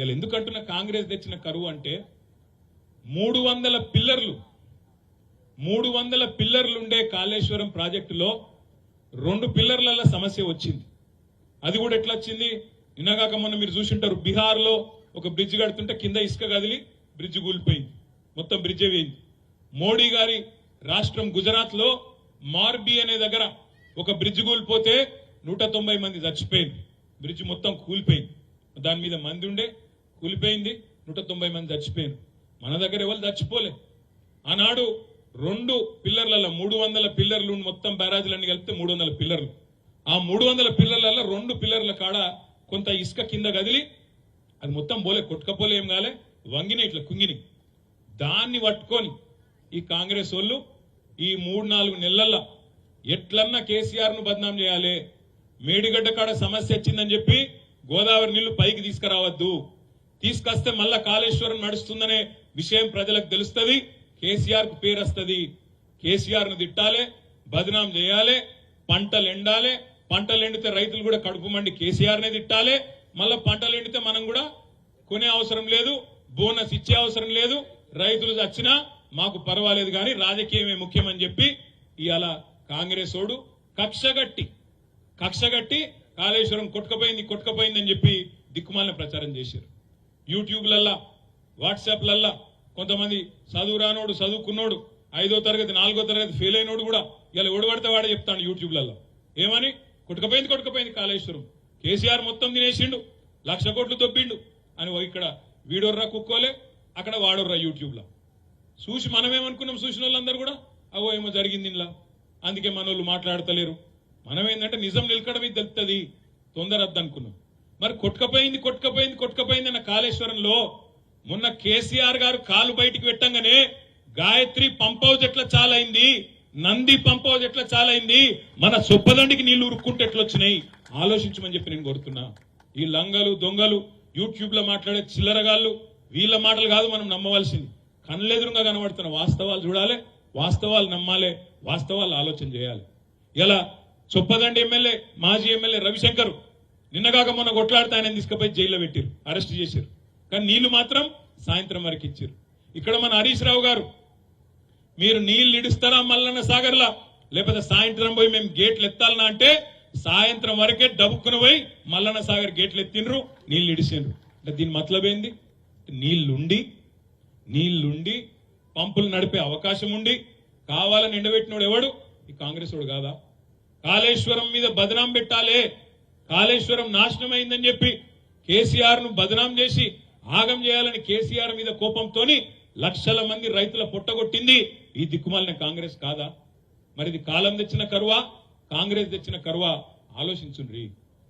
ఇలా ఎందుకంటున్న కాంగ్రెస్ తెచ్చిన కరువు అంటే మూడు వందల పిల్లర్లు మూడు వందల పిల్లర్లు ఉండే కాళేశ్వరం ప్రాజెక్టులో రెండు పిల్లర్ల సమస్య వచ్చింది. అది కూడా ఎట్లా వచ్చింది? నిన్నగాక మొన్న మీరు చూసింటారు బీహార్లో ఒక బ్రిడ్జ్ కడుతుంటే కింద ఇసుక కదిలి బ్రిడ్జ్ కూలిపోయింది. మొత్తం బ్రిడ్జ్ వేయింది మోడీ గారి రాష్ట్రం గుజరాత్లో మార్బీ అనే దగ్గర ఒక బ్రిడ్జ్ కూలిపోతే నూట తొంభై మంది చచ్చిపోయింది. బ్రిడ్జ్ మొత్తం కూలిపోయింది. దాని మీద మంది ఉండే కూలిపోయింది. నూట తొంభై మంది చచ్చిపోయారు. మన దగ్గర ఎవరు చచ్చిపోలే. ఆనాడు రెండు పిల్లర్లలో మూడు వందల పిల్లర్లు మొత్తం బ్యారాజులన్నీ కలిపితే మూడు వందల పిల్లర్లు. ఆ మూడు వందల పిల్లర్లలో రెండు పిల్లర్ల కాడ కొంత ఇసుక కింద కదిలి అది మొత్తం పోలే కొట్టుకపోలే ఏం కాలే వంగిని ఇట్లా కుంగిని దాన్ని పట్టుకొని ఈ కాంగ్రెస్ వాళ్ళు ఈ మూడు నాలుగు నెలల్లో ఎట్లన్నా కేసీఆర్ను బదనాం చేయాలి మేడిగడ్డ కాడ సమస్య వచ్చిందని చెప్పి గోదావరి నీళ్ళు పైకి తీసుకురావద్దు. తీసుకొస్తే మళ్ళా కాళేశ్వరం నడుస్తుందనే విషయం ప్రజలకు తెలుస్తుంది. కేసీఆర్కు పేరు వస్తుంది. కేసీఆర్ను తిట్టాలి బదనాం చేయాలి పంటలు ఎండాలి పంటలు ఎండితే రైతులు కూడా కడుపు మండి కేసీఆర్ నే తిట్టాలి మళ్ళా పంటలు ఎండితే మనం కూడా కొనే అవసరం లేదు బోనస్ ఇచ్చే అవసరం లేదు రైతులు చచ్చినా మాకు పర్వాలేదు కానీ రాజకీయమే ముఖ్యమని చెప్పి ఇవాళ కాంగ్రెస్ ఓడు కక్షగట్టి కక్షగట్టి కాళేశ్వరం కొట్టుకపోయింది కొట్టుకపోయింది అని చెప్పి దిక్కుమాలిన ప్రచారం చేశారు. యూట్యూబ్లల్లా వాట్సాప్లల్లా. కొంతమంది చదువు రానోడు చదువుకున్నోడు ఐదో తరగతి నాలుగో తరగతి ఫెయిల్ అయినోడు కూడా ఇలా ఓడిపడితే వాడే చెప్తాడు యూట్యూబ్లలో ఏమని? కొట్టుకపోయింది కొట్టుకపోయింది కాళేశ్వరం. కేసీఆర్ మొత్తం తినేసిండు లక్ష కోట్లు తొప్పిండు అని ఓ ఇక్కడ వీడోర్రా కుక్కోలే అక్కడ వాడోర్రా యూట్యూబ్లో. చూసి మనమేమనుకున్నాం చూసిన వాళ్ళందరూ కూడా? అవో ఏమో జరిగింది ఇలా అందుకే మన వాళ్ళు మాట్లాడతలేరు. మనమేందంటే నిజం నిలకడమే తెలుస్తుంది తొందర అనుకున్నాం మరి కొట్టుకపోయింది కొట్టుకపోయింది కొట్టుకపోయింది అన్న కాళేశ్వరంలో మొన్న కేసీఆర్ గారు కాలు బయటికి పెట్టంగానే గాయత్రి పంప్ హౌస్ ఎట్లా చాలైంది? నంది పంప్ హౌస్ ఎట్లా చాలైంది? మన సొప్పదండికి నీళ్ళు ఉరుక్కుంటే ఎట్లా వచ్చినాయి ఆలోచించమని చెప్పి నేను కోరుతున్నా. ఈ లంగలు దొంగలు యూట్యూబ్లో మాట్లాడే చిల్లరగాళ్ళు వీళ్ళ మాటలు కాదు మనం నమ్మవలసింది. కళ్ళెదురుగా కనబడుతున్న వాస్తవాలు చూడాలి వాస్తవాలు నమ్మాలి వాస్తవాలు ఆలోచన చేయాలి. ఇలా చొప్పదండి ఎమ్మెల్యే మాజీ ఎమ్మెల్యే రవిశంకర్ నిన్నగాక మొన్న కొట్లాడితే ఆయన తీసుకుపోయి జైల్లో పెట్టారు అరెస్ట్ చేశారు కానీ నీళ్ళు మాత్రం సాయంత్రం వరకు ఇచ్చారు. ఇక్కడ మన హరీష్ రావు గారు మీరు నీళ్ళు ఇడుస్తారా మల్లన్న సాగర్లా? లేకపోతే సాయంత్రం పోయి మేము గేట్లు ఎత్తాలనా అంటే సాయంత్రం వరకే డబ్బుకుని పోయి మల్లన్న సాగర్ గేట్లు ఎత్తిండ్రు నీళ్ళు ఇడిసిండ్రు. అంటే దీని మతలబ్ ఏంది? నీళ్ళుండి నీళ్ళుండి పంపులు నడిపే అవకాశం ఉండి కావాలని ఎండబెట్టినోడు ఎవడు? ఈ కాంగ్రెస్ వాడు కాదా? కాళేశ్వరం మీద బదనాం పెట్టాలే. కాళేశ్వరం నాశనం అయిందని చెప్పి కేసీఆర్ను బదనాం చేసి ఆగం చేయాలని కేసీఆర్ మీద కోపంతోని లక్షల మంది రైతుల పొట్టగొట్టింది ఈ దిక్కుమాలిన కాంగ్రెస్ కాదా? మరి ఇది కాలం తెచ్చిన కరువా? కాంగ్రెస్ తెచ్చిన కరువా? ఆలోచించుండ్రి.